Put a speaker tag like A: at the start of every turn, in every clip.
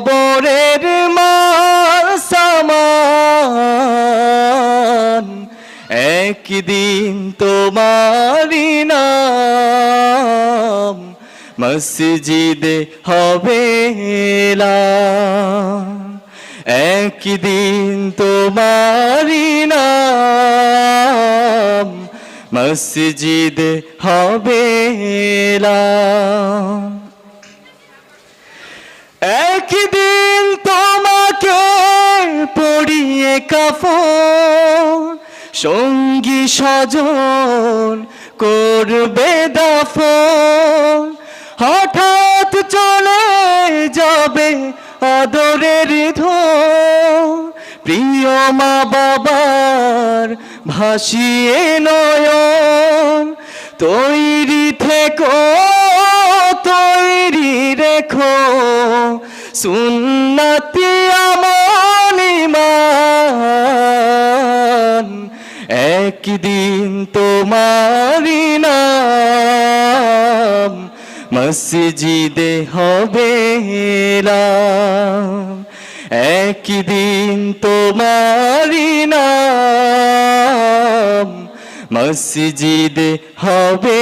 A: কবরের মার সামান একদিন তোমারি নাম মসজিদে হবে। একদিন তোমারি নাম মসজিদে হবে। একদিন তোমাকে পড়িয়ে কাফন, সঙ্গী স্বজন করবে দাফন। হঠাৎ চলে যাবে আদরের ধন, প্রিয় মা বাবার ভাসিয়ে নয়ন, তৈরি থেকো রেখো সুন্নতি আমল ইমান একদিন তোমারি নাম মসজিদে হবে। একদিন তোমারি নাম মসজিদে হবে।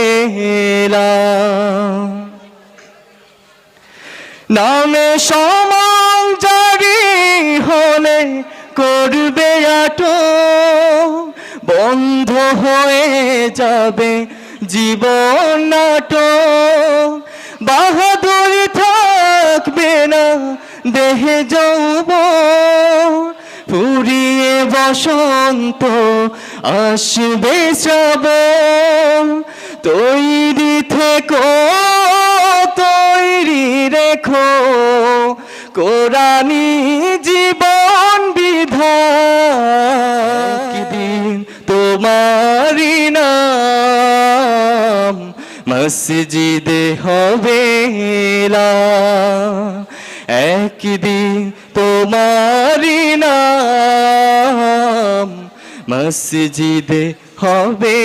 A: নামে সমান জারি হলে করবে আটো। বন্ধ হয়ে যাবে জীবন নাটক বাহাদুর থাকবে না দেহে যৌব ফুরিয়ে বসন্ত আসবে শ্রাবণ। তৈরি থেকো। কোরআনি জীবন বিধান দিন তোমারি নাম মসজিদে হবে। একদিন তোমারি নাম মসজিদে হবে।